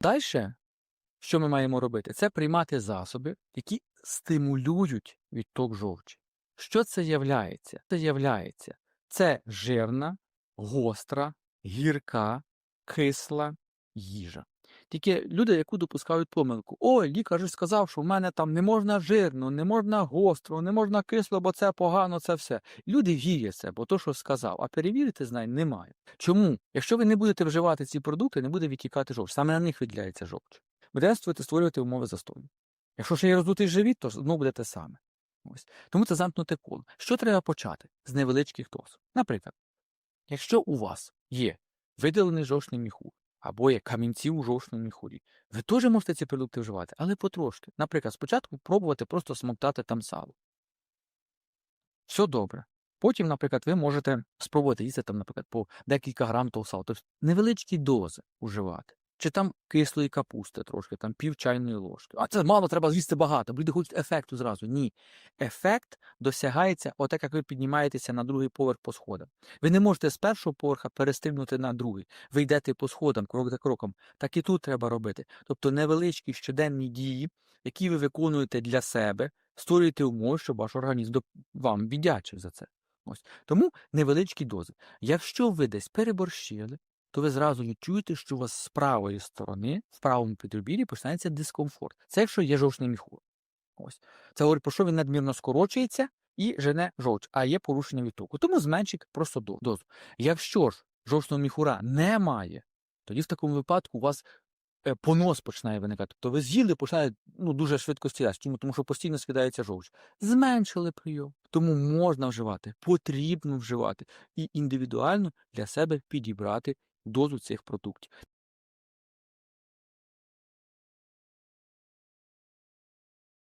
Далі, що ми маємо робити? Це приймати засоби, які стимулюють відток жовчі. Що це являється? Це являється це жирна, гостра, гірка, кисла їжа. Тільки люди, яку допускають помилку. О, лікар же сказав, що в мене там не можна жирно, не можна гостро, не можна кисло, бо це погано, це все. Люди вірять це, бо то, що сказав, а перевірити знай немає. Чому? Якщо ви не будете вживати ці продукти, не буде відтікати жовч. Саме на них виділяється жовч. Будете створювати умови застою. Якщо ще є роздутий живіт, то знову буде те саме. Ось. Тому це замкнуте коло. Що треба почати? З невеличких доз. Наприклад, якщо у вас є видалений жовчний міхур, або є камінці у жовчному міхурі, ви теж можете ці продукти вживати, але потрошки. Наприклад, спочатку пробувати просто смоктати там сало. Все добре. Потім, наприклад, ви можете спробувати їсти там, наприклад, по декілька грам того сала, тобто невеличкі дози вживати. Чи там кислої капусти трошки, там пів чайної ложки. А це мало, треба з'їсти багато. Люди хочуть ефекту зразу. Ні. Ефект досягається отак, як ви піднімаєтеся на другий поверх по сходам. Ви не можете з першого поверха перестрибнути на другий. Ви йдете по сходам, крок за кроком. Так і тут треба робити. Тобто невеличкі щоденні дії, які ви виконуєте для себе, створюєте умови, щоб ваш організм вам віддячив за це. Ось. Тому невеличкі дози. Якщо ви десь переборщили, то ви зразу відчуєте, що у вас з правої сторони, в правому підробір'ї починається дискомфорт. Це якщо є жовчний міхур. Ось. Це говорить про що він надмірно скорочується і жене жовч, а є порушення відтоку. Тому зменшить просто дозу. Якщо ж жовчного міхура немає, тоді в такому випадку у вас е, понос починає виникати. Тобто ви з'їли, починає ну, дуже швидко стілятися. Чому? Тому що постійно скидається жовч. Зменшили прийом. Тому можна вживати, потрібно вживати і індивідуально для себе підібрати дозу цих продуктів.